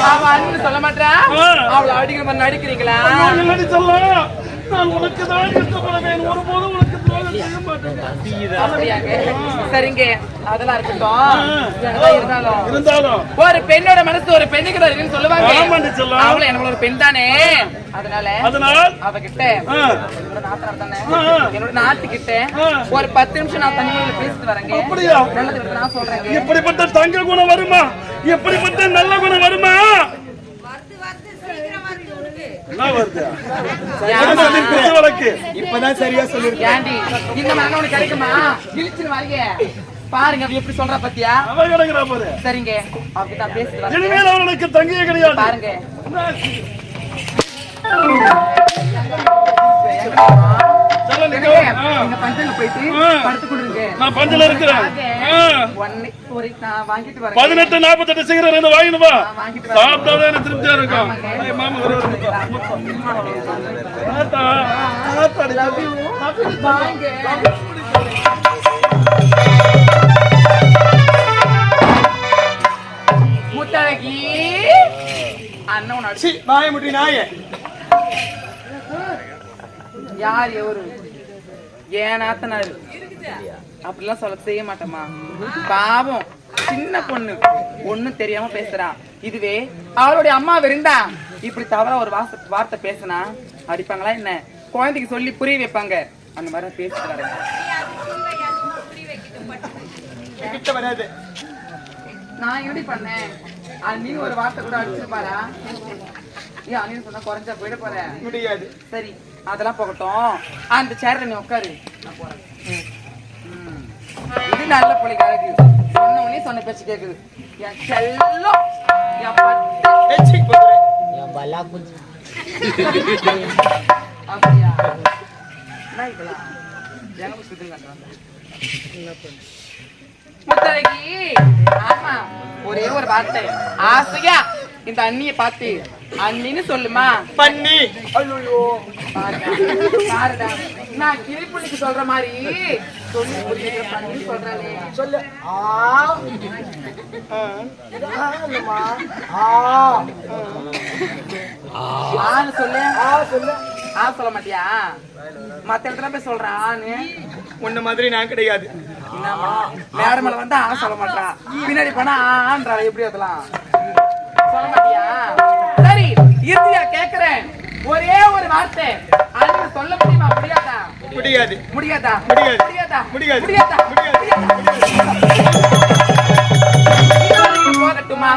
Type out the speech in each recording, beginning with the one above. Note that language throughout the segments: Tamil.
அண்ணன் சொல்ல மாட்டா அவளை அடிக்கிற மாதிரி நடிக்கிறீங்களா? நான் உனக்கு தான் இஷ்டப்படுவேன். ஒருபோதும் சரிங்க. அதெல்லாம் இருக்கட்டும். இருந்தாலும். ஒரு பெண்ணோட மனசு ஒரு பெண்ணுக்கு தான் இருக்குன்னு சொல்லுவாங்க. அவளும் எனக்கு ஒரு பெண் தானே அதனால? அவகிட்ட என்னோட. என்னோட ஆ. ஒரு பத்து நிமிஷம் நான் தனிமையில பேசிட்டு வரேங்க? நல்லது நான் சொல்றேங்க. எப்படிப்பட்ட தங்க குணம் வருமா? எப்படிப்பட்ட நல்ல குணம் வருமா என்ன வருது ஏம்மா? குத்து வழக்கு. இப்பதான் சரியா சொல்லிருக்கேன் இந்த உனக்கு கிடைக்குமா? இழுச்சுன்னு வரீங்க பாருங்க எப்படி சொல்றா பத்தியா? சரிங்க. பேசிட்டு வரேன். இனிமேல் அவனுக்கு தங்கியே கிடையாது. பாருங்க. பதினெட்டு நாற்பத்தெட்டு சிகரெட் ரெண்டு வாங்கிட்டு வா. நான் வாங்கிட்டு வரேன். சாப்பிட்டாதான் எனக்கு திருப்தியா இருக்கும். மாமா ஒரே. தாத்தா, முத்தழகி. அண்ணன் நாய முட்டி நாய. யார் எவரு? ஏன் நாத்தனாரு? அப்படிலாம் சொல்ல செய்ய மாட்டேமா பாவம். சின்ன பொண்ணு. ஒண்ணும் தெரியாம பேசுறா. இதுவே அவளுடைய அம்மா இருந்தா? இப்படி தவறா ஒரு வாச வார்த்தை பேசினா அடிப்பாங்களா என்ன? குழந்தைக்கு சொல்லி புரிய வைப்பாங்க. அந்த மாதிரி வராது. நான் எப்படி பண்ணேன். அண்ணி ஒரு வார்த்தை கூட அடிச்சிருப்பாரா? ஏன் அண்ணி சொன்னா குறைஞ்சா போயிட போறேன். முடியாது. சரி. அதெல்லாம் போகட்டும். அந்த சேர்ல நீ உட்காரு. நான் போறேன். ம். இது நல்ல புள்ளி அழகு சொன்ன உடனே சொன்ன பேச்சு கேக்குது. என் செல்லம் என் பட்டு. ஏய், சீ, குதிரை. அப்படியா? என்ன இதெல்லாம்? எங்க போய் சுத்தி காட்டுறாங்க. முத்தழகி ஆமா ஒரே ஒரு வார்த்தை. ஆசையா இந்த அண்ணிய பார்த்து. அண்ணின்னு சொல்லுமா? பண்ணி ஐயோ பாருடா. நான் கிளிப்புள்ளிக்கு சொல்ற மாதிரி சொல்லி புரியுற பண்ணி சொல்றாளே சொல்லு. ஆ. ஆ. ஆ, இல்லம்மா. ஆ. ஆன்னு சொல்லு? ஆ சொல்லு. ஆ சொல்ல மாட்டியா? மத்த இடத்துல போய் சொல்றான் ஆன்னு உன்ன மாதிரி நான் கிடையாது. என்னம்மா, மேடம் மேல வந்து ஆ சொல்ல மாட்டா பின்னாடி போனா ஆன்றா. எப்படி அதெல்லாம் சொல்ல மாட்டியா? இறுதியா கேக்குறேன். ஒரே ஒரு வார்த்தை. அண்ணு சொல்ல முடியுமா? முடியாதா? முடியாது. முடியாதா? முடியாது. முடியாதா? முடியாது. முடியாதா? முடியாது. முடியாதா? போகட்டுமா?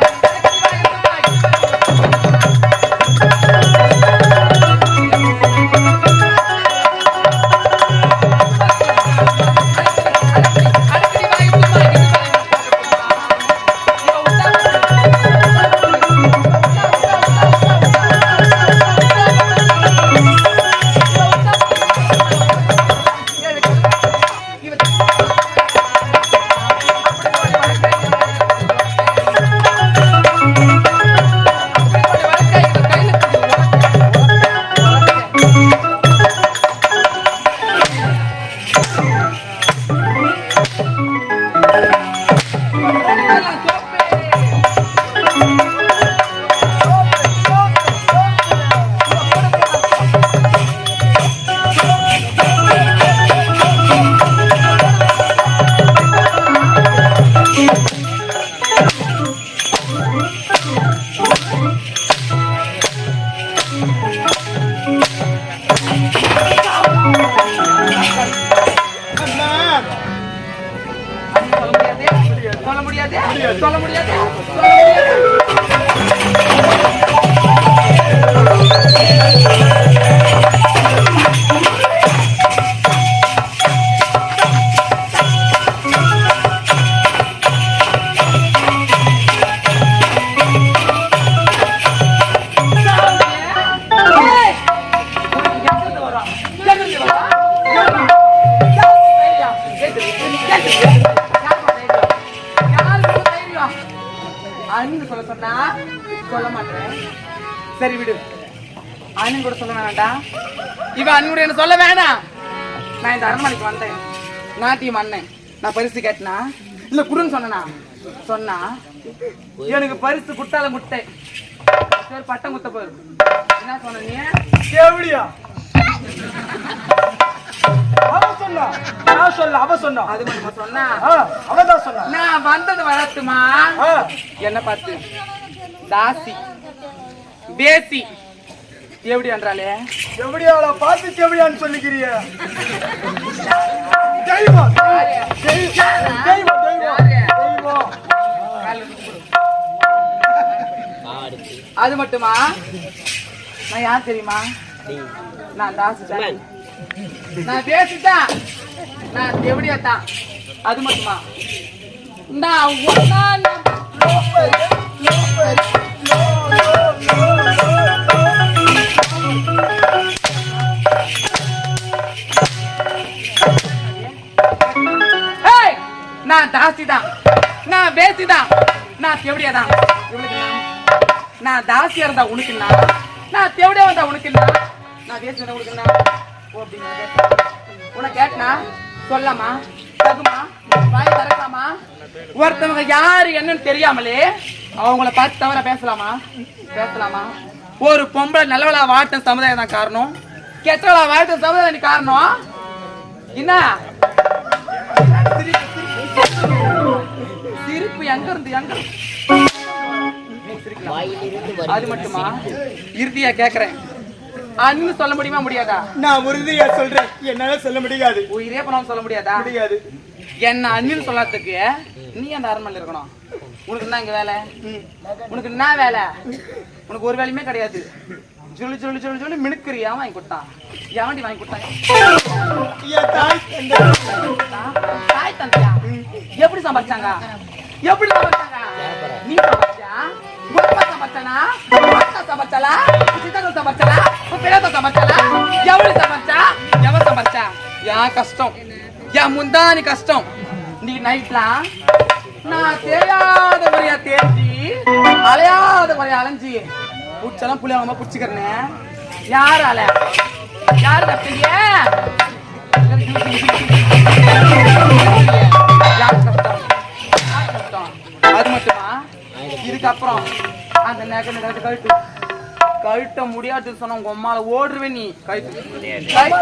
கேக்குது. சொல்ல சொன்னா சொல்ல மாட்டேன் சரி விடு அண்ணன் கூட சொல்ல வேண்டாம் இவ அண்ணன் கூட என்ன சொல்ல வேணாம் நான் இந்த அரண்மனைக்கு வந்தேன் நாட்டியம் அண்ணன் நான் பரிசு கேட்டனா இல்ல குடுன்னு சொன்னா சொன்னா எனக்கு பரிசு குட்டாலும் முட்டை பேர் பட்டம் குத்த போயிரு என்ன சொன்ன நீ எப்படியா சொன்னா? நான் சொல்ல? அவ சொன்னா. அது மட்டும் சொன்னா? ஆ, அவதான் சொன்னா. நான் வந்தது வளர்த்துமா என்ன பார்த்து? தாசி. பேசி. எப்படி என்றாலே? எப்படியா அவளை பார்த்து செவடியான்னு சொல்லிக்கிறிய? தெய்வம். தெய்வம் தெய்வம். தெய்வம். அது மட்டுமா? நான் யார் தெரியுமா? நான் தாசி தான் நான் பேசிட்டா நான் எப்படியா தான். அது மட்டுமா? நான் ஒன்னா நான் தாசி தான். நான் பேசி தான். நான் தேவடியா தான். நான். தாசியா இருந்தா உனக்கு நான். தேவடியா வந்தா உனக்கு நான். பேசி உனக்கு உனக்கு கேட்டா. உனக்கு கேட்டனா? சொல்லாமா தகுமா? வாய் ஒருத்தவங்க யாரு என்னன்னு தெரியாமலே அவங்கள பார்த்து தவிர பேசலாமா? பேசலாமா? ஒரு பொம்பளை நல்லவளா வாழ்த்த சமுதாயம் தான் காரணம். கெட்டவளா வாழ்த்த சமுதாயம் காரணம். என்ன? சிரிப்பு எங்க இருந்து எங்க. அது மட்டுமா? இறுதியா கேக்குறேன். அன்னு சொல்ல முடியுமா முடியாதா? நான் உறுதியா சொல்றேன். என்னால சொல்ல முடியாது. உயிரே பண்ணாம சொல்ல முடியாதா? முடியாது. என்ன அண்ணின்னு சொல்லாததுக்கு நீ அந்த அரண்மனையில் இருக்கணும். உனக்கு என்ன இங்க வேலை? உனக்கு என்ன வேலை? உனக்கு ஒரு வேலையுமே கிடையாது. ஜொலி ஜொலி ஜொலி ஜொலி மினுக்குறி ஏன் வாங்கி கொடுத்தான்? எவன்டி வாங்கி தந்தை. தாய் தந்தையா? எப்படி சம்பாதிச்சாங்க? எப்படி சம்பாதிச்சாங்க? நீ சம்பாதிச்சா நான் கஷ்டம். என் முந்தானி கஷ்டம். நீ நைட்லாம் நான் தெரியாத முறையா தேஞ்சி அலையாத முறையா அலைஞ்சி புடிச்செல்லாம் புளியாம பிடிச்சிக்கிறனே. யாரால? யாரு யார் கஷ்டம்? யார் கஷ்டம்? அது மட்டுமா? இதுக்கப்புறம் அந்த நகை நகை கழட்டு முடியாது சொன்ன உங்க அம்மால ஓடுருவே நீ. கழட்டு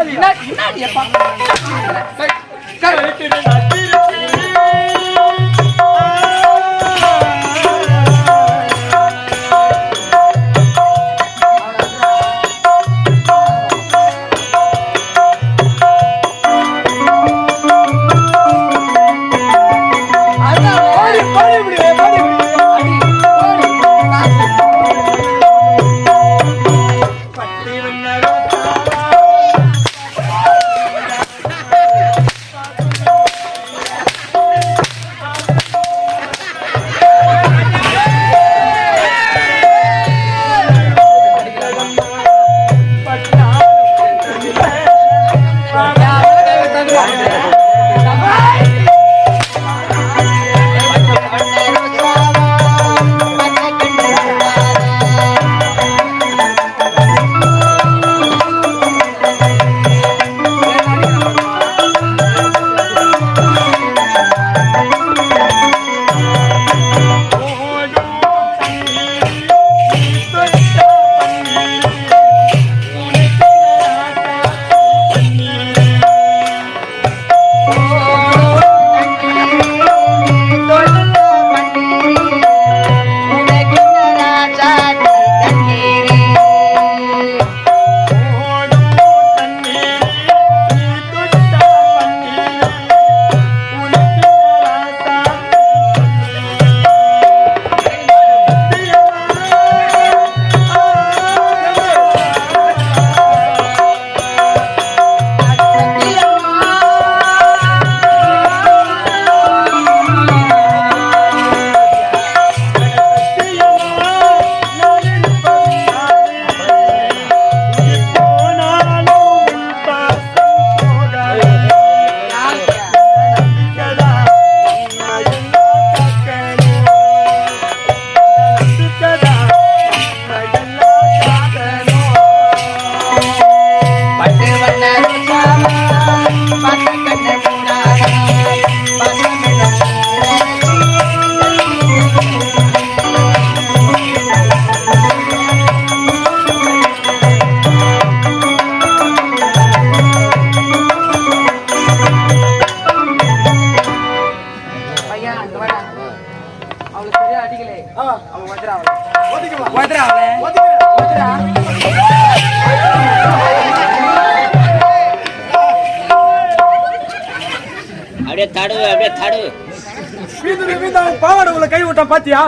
பாத்தியா?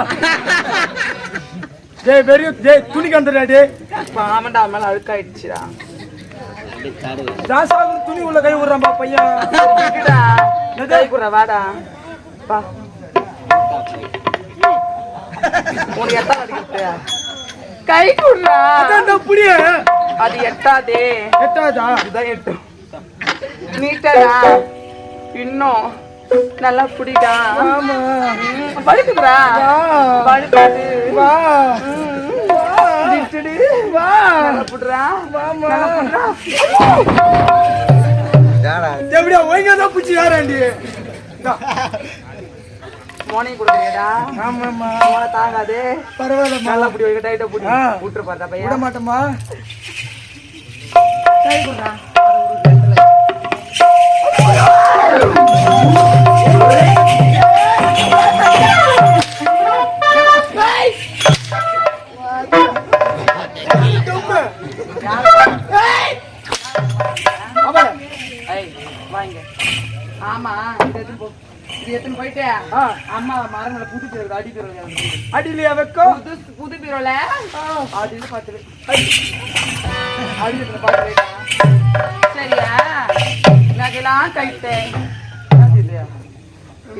டேய் பெரிய டேய் துணி கந்துடா டேய். ஆமாண்டா மேல அழுக்காயிடுச்சுடா. ஜாஸ்தியா துணி உள்ள கை விடுறான் பா பையன் கை குடுறா வாடா. வா. உனக்கு எத்தனை அடிக்கிட்டு கை குடுறா. அதான் புடிய. அது எட்டாதே. எட்டாதா? இதுதான் எட்டும் நீட்டடா. இன்னும் நல்லா புடிடா ஆமா. படுக்குதுடா வா. படுக்குது வா. நீட்டுடு வா. நல்லா புடுறா வாமா. நல்லா புடுறா எப்படியா ஒழுங்கா தான் பிடிச்சி யாராண்டி? மோனை கொடுக்குறியடா. ஆமாம்மா. மோனை தாங்காது. பரவாயில்லம்மா. நல்லா புடி வைக்க டைட்டா புடி. விட்டுரு பார்த்தா விட பையன். மாட்டோமா கை குடுறா ஐய் வாங்க ஆமா இது போயிட்டு அம்மா மரங்களை புது பீரோல அடி பீரோல அடிலையா வைக்கும் புது புது பீரோல அது இது பார்த்துரு அடி சரியா நகைலாம் கைட்டேன்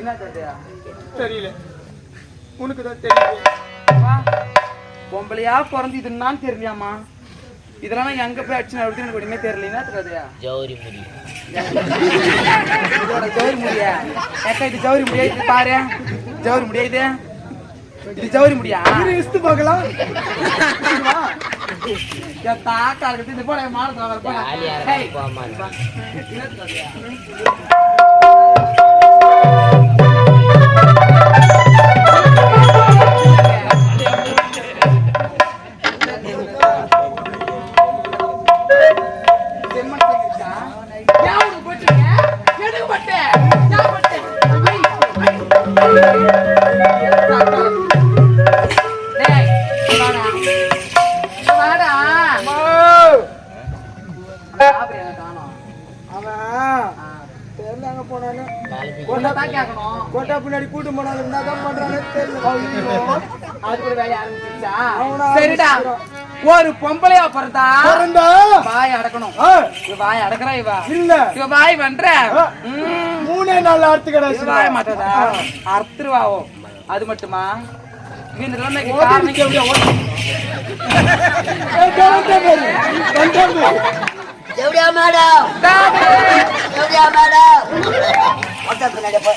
என்ன தெரியா தெரியல. உனக்கு தான் தெரியல வா. பொம்பளையா பிறந்து இதுன்னு தெரியலையாமா இதெல்லாம் எங்க போய் அடிச்சு நடத்தி எனக்கு ஒண்ணுமே தெரியல. என்ன தெரியாதயா ஜவுரி முடி. இதோட ஜவுரி முடியா? ஏக்கா இது ஜவுரி முடியா? இது பாரு. ஜவுரி முடியா இது? இது ஜவுரி முடியா? இஸ்து பார்க்கலாம். என் தாக்கா இருக்குது இது போல மாடு ஜாலியா மேடம்? எப்படியா மேடம்? மொத்த பின்னாடி போ.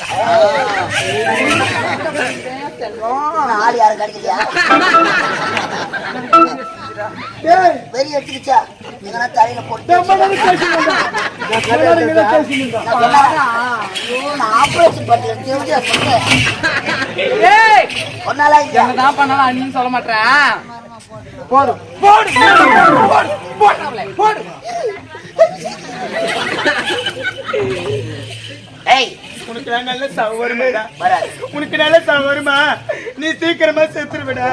ஆள் யாரும் கிடைக்கலையா? வெறி எடுத்துக்கிச்சா? எங்கன்னா தலையில போட்டு ஆபரேஷன் அண்ணின்னு சொல்ல மாட்டேன் போடு. போடு போடு அவளை, போடு ஏய். உனக்கு நல்ல சாவு வருமேடா வராது. உனக்கு நல்ல சாவு வருமா நீ சீக்கிரமா செத்துருவிடா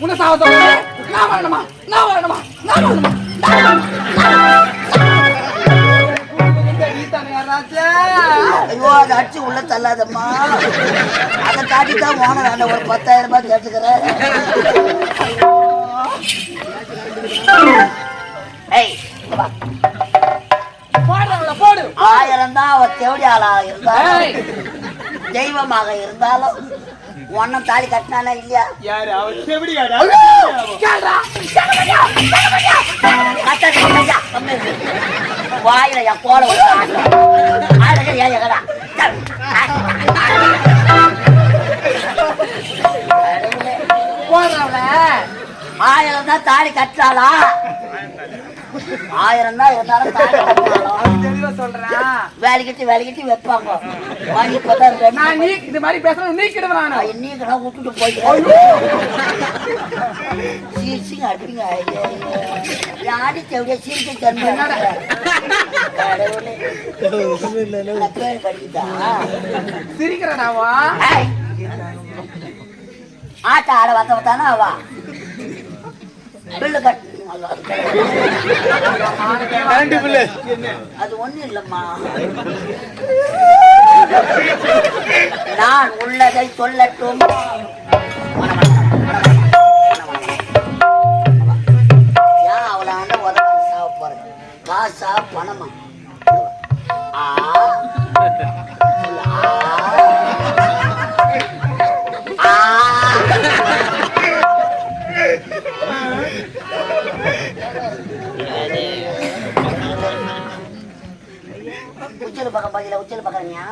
உன்னை சாவ நான் வரணுமா? நான் வரணுமா? நான் வரணுமா? நான் வரணுமா? நீ தானே ராஜா ஐயோ அதை அடிச்சு உள்ள தள்ளாதம்மா. அதை தான் ஓனர் அந்த ஒரு பத்தாயிரம் ரூபாய் கேட்டுக்கிறேன். ஆயிரம் தான் அவ தேவடி ஆளா இருந்தாலும் தெய்வமாக இருந்தாலும் ஒன்னும் தாலி கட்டினானா இல்லையா? யாரு? அவ செவிடியாடா கேளுடா கட்டாத ஐயா, கம்மி இரு. வாயில என் கோல ஆயிரம் தான் தாலி கட்டாளா ஆயிரம் தான் இருந்தாலும் சொல்றேன். வேலைக்கிட்டு வேலைக்கிட்டு வைப்பாங்க. வாங்கி ரெண்டு நான் நீ இது மாதிரி பேசுறது நீக்கிடுவேன் நானு. விட்டுட்டு போயிட்டேன் சீசிங்க அடிப்பீங்க. யாடி தேவையா சீர்க்கு தன்மை ஏய், ஆட்ட ஆட வந்தவ தானே அவ பில்லு கட் கரண்ட் பில்லு அது ஒண்ணு இல்லம்மா. நான் உள்ளதை சொல்லட்டும். உச்சல் பக்கம் பாக்கல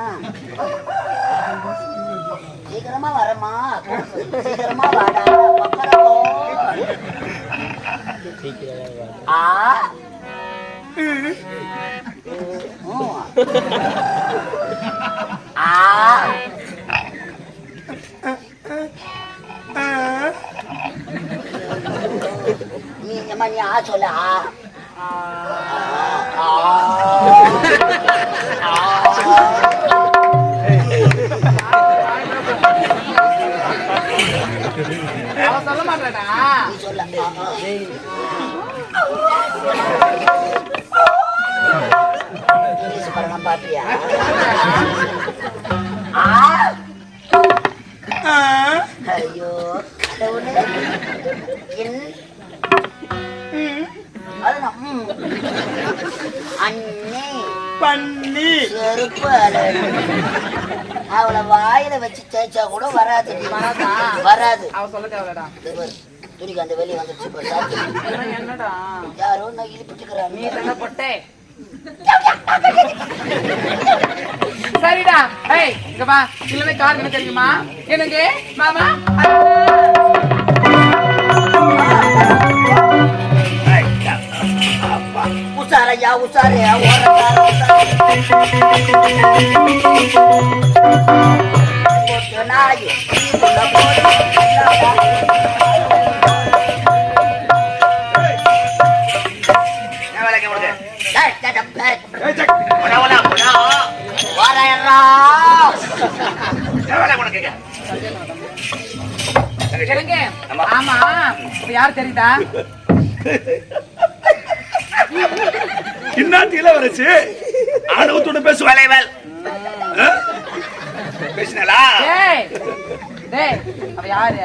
சீக்கிரமா வரமா சீக்கிரமா வாடா. ஆ? ஆ? நீ நீ ஆ சொல்ல. ஆ. சொல்ல. இங்கிலீஷ் படம் பாப்பியா ஐயோ. அண்ணே. பண்ணி. செருப்பு. அவளை வாயில வச்சு தேய்ச்சா கூட வராது வராது. அவன் சொல்ல தேவைடா துணிக்கு அந்த வெளியே சாப்பிட்டு. என்னடா? யாரோ நான் இழுப்பிட்டுக்கிறாங்க நீ தந்த பொட்டே. சரிடா. ஏய் இங்க வா. இல்லவே கார் என்ன தெரியுமா? எனக்கு மாமா? உசாரையா உசாரையா ஓரக்கார போட்டு நாய் உள்ள ஆமா இது யார் தெரியுதா இன்னாத்தியில வரச்சு ஆணவத்தோட பேசு வளைவல் பேசினலா டேய் அவ யாரு?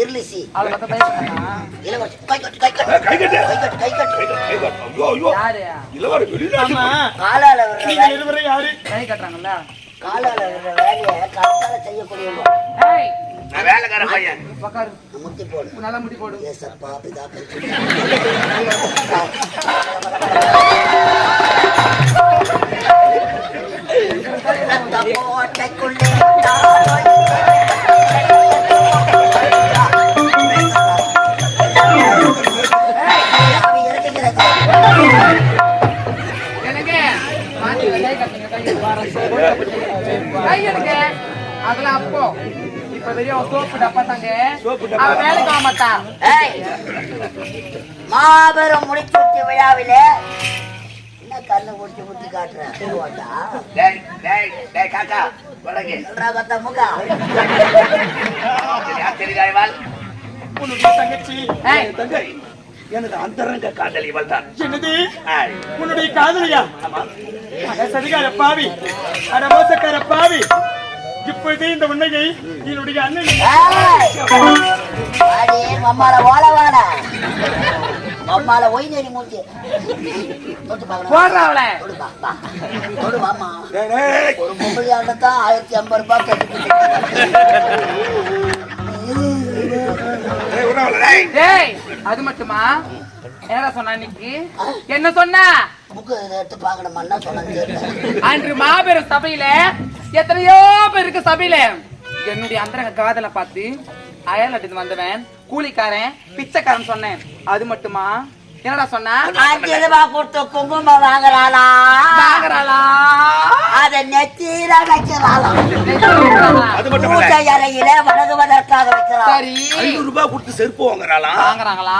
இருளிசி அவளை பத்த பேசுறா இளவரசி கை கட்டு கை கட்டு. கை கட்டு. கை கட்டு கை கட்டு. ஐயோ ஐயோ. யாரு? ஆமா. காலால நீங்க யாரு? கை காலால வேலையை செய்யக்கூடியவங்க. நான் வேலைக்கார பையன். போடு. நல்லா முடி போடு. ஏசப்பா பிதாக்கள். கோட்டைக்குள்ளே எனக்கு கை கை எனக்கு அதெல்லாம் அப்போ. இப்ப தெரியும் சோப்பு டப்பா தாங்க. அவ வேலைக்கு ஆக மாட்டான் மாபெரும் முடிச்சூட்டு விழாவிலே என்ன கண்ணு குடிச்சு குத்தி காட்டுறேன் காக்கா கத்த முக்கா? தங்கச்சி தங்கை எனது அந்தரங்க காதலி இவள் தான் என்னது உன்னுடைய காதலியா? அட சதிகார பாவி. அட மோசக்கார பாவி. இப்பொழுது இந்த உண்மையை என்னுடைய அண்ணன் மம்மால ஓல வாட. மம்மால ஒய் நெறி மூச்சு ஒரு பொம்பளையாண்ட தான் ஆயிரத்தி ஐம்பது ரூபாய் கட்டி அது மட்டுமா? என்னடா சொன்ன இன்னைக்கு? என்ன சொன்ன? புக்கு எடுத்து பார்க்கணுமான்னா சொன்னது தெரியல அன்று மாபெரும் சபையில எத்தனையோ பேர் இருக்கு சபையில. என்னுடைய அந்தரங்க காதலை பார்த்து அயல் வந்தவன் கூலிக்காரன் பிச்சைக்காரன் சொன்னேன். அது மட்டுமா? என்னடா சொன்ன? அஞ்சு ரூபாய் கொடுத்து குங்குமம் வாங்குறாளா? வாங்குறாளா? அத நெத்தியில அது மட்டும் பூஜை அறையில வணங்குவதற்காக சரி. ஐநூறு ரூபாய் கொடுத்து செருப்பு வாங்குறாளாம் வாங்குறாங்களா?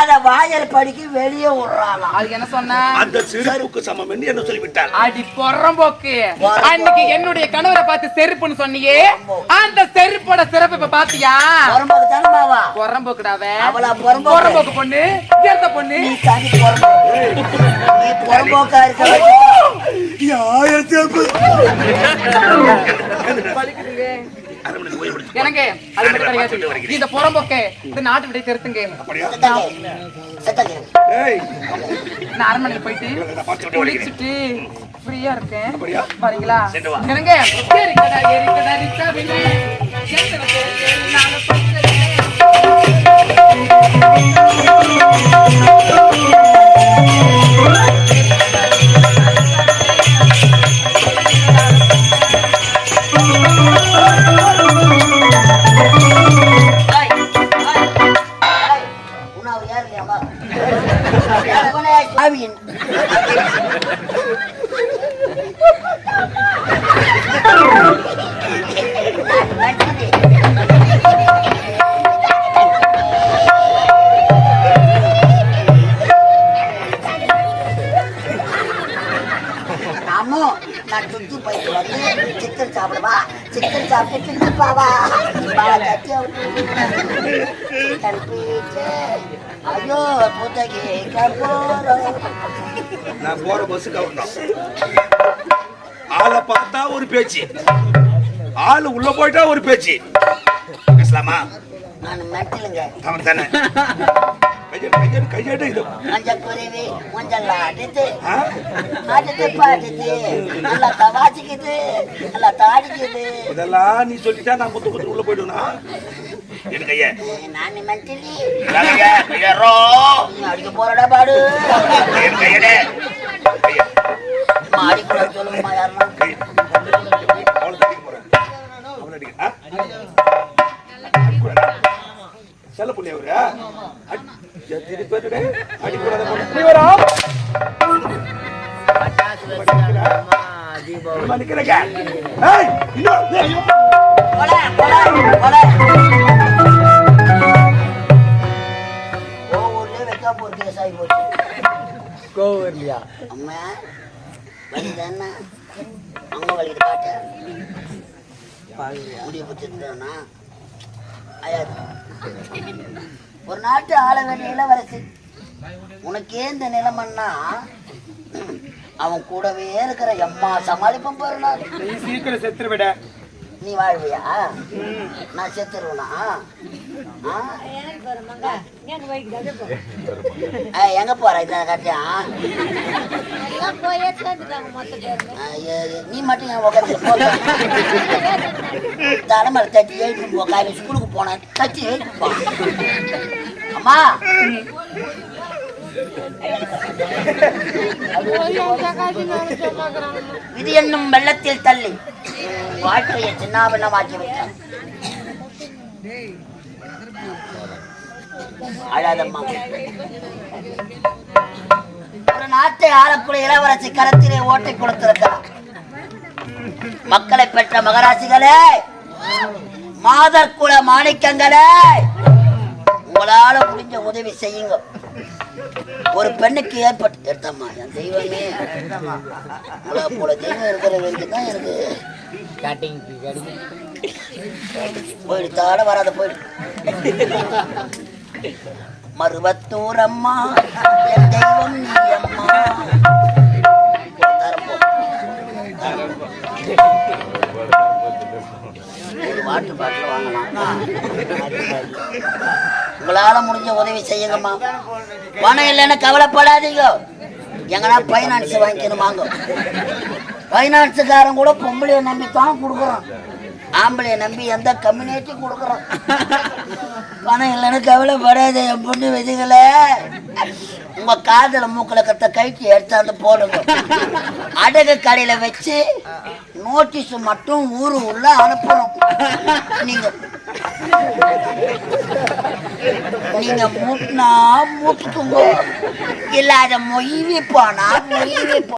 அத வாயல் படிக்கு வெளியே விடுறாளாம் அதுக்கு என்ன சொன்ன? அந்த செருப்புக்கு சமம் என்று என்ன சொல்லிவிட்டாள்? அடி பொறம்போக்கு. அன்னைக்கு என்னுடைய கணவரை பார்த்து செருப்புன்னு சொன்னியே. அந்த செருப்போட சிறப்பு இப்ப பாத்தியா? புறம்போக்கு தானே மாவா. பொறம்போக்குடாவ அவளா புறம்போக்கு. பொறம்போக்கு பொண்ணு. சேர்த்த பொண்ணு. நீ தனி புறம்போக்கு. நீ புறம்போக்கா இருக்க ஆயிரத்தி எனக்கு அது மட்டும் கிடையாது இந்த பொறம்போக்கு இந்த நாட்டு விட திருத்துங்க. நான் அரண்மனையில போயிட்டு குளிச்சுட்டு ஃப்ரீயா இருக்கேன். பாருங்களா? சென்று வா. எனக்கு எரிக்கடா எரிக்கடா ரிச்சாவிலே எத்தனை பேச்சு. ஆளு உள்ள போயிட்டா ஒரு பேச்சு. பேசலாமா? நான் மெட்டலுங்க அவன் தானே? கையெடு கையெடு இது. மஞ்சள் குருவி மஞ்சள் ஆடுது? ஆடுது பாடுது நல்லா தவாச்சிக்குது நல்லா தாடிக்குது. இதெல்லாம் நீ சொல்லிட்டா நான் குத்து குத்து உள்ள போயிடுவேனா? என் கைய. நான் மெட்டலி கைய கையறோ நீ அடிக்க போறடா பாடு. என் கையடே. கைய மாடி கூட சொல்லுமா யாருன்னா வைக்காம ஒரு கேஸ் ஆகி போச்சு. அம்மா, வலிதானே? அங்க வலிக்குது காட்டு. முடிய பிடிச்சிருந்தானா? அயாது. ஒரு நாட்டு ஆள வேண்டிய இளவரசி உனக்கே இந்த நிலைமன்னா அவன் கூடவே இருக்கிற எம்மா சமாளிப்பம். நீ சீக்கிரம் செத்துரு விட நீ வாழ்வியா? நான் செத்துருவனா? எங்க போற இந்த கட்டியா நீ மட்டும் என் உட்காந்து தலைமலை தட்டி எழுதி காலையில் ஸ்கூலுக்கு போனேன். தட்டி எழுதி அம்மா. இது என்னும் வெள்ளத்தில் தள்ளி. வாழ்க்கையை சின்னாபின்னமாக்கி விட்டான் அழாதம்மா ஒரு நாட்டை ஆளக்கூடிய இளவரசி கரத்திலே ஓட்டை கொடுத்திருக்கிறார். மக்களை பெற்ற மகராசிகளே மாதர் குல மாணிக்கங்களே உங்களால முடிஞ்ச உதவி செய்யுங்க. ஒரு பெண்ணுக்கு ஏற்பட்டு எடுத்தம்மா என் தெய்வமே. உங்களை போல தெய்வம் இருக்கிற வரைக்கும் தான் எனக்கு. போயிடு தாட வராத போயிடு. மருவத்தூர் அம்மா என் தெய்வம் நீ அம்மா. உங்களால முடிஞ்ச உதவி செய்யுங்கம்மா. பணம் இல்லைன்னு கவலைப்படாதீங்க. எங்கன்னா ஃபைனான்ஸ் வாங்கிக்கணுமாங்க. ஃபைனான்ஸுக்காரன் கூட பொம்பளைய நம்பி தான் கொடுக்குறோம் ஆம்பளைய நம்பி எந்த கம்யூனிட்டி கொடுக்குறோம் பணம் இல்லைன்னு கவலைப்படாத என் பொண்ணு விதிகளே. உங்க காதல மூக்கல கத்த கைக்கு எடுத்தாந்து போடுங்க. அடகு கடையில வச்சு நோட்டீஸ் மட்டும் ஊரு உள்ள அனுப்பணும். நீங்க நீங்க மூட்டினா மூட்டுக்குங்க இல்லாத மொய்வி போனா மொய்வி போ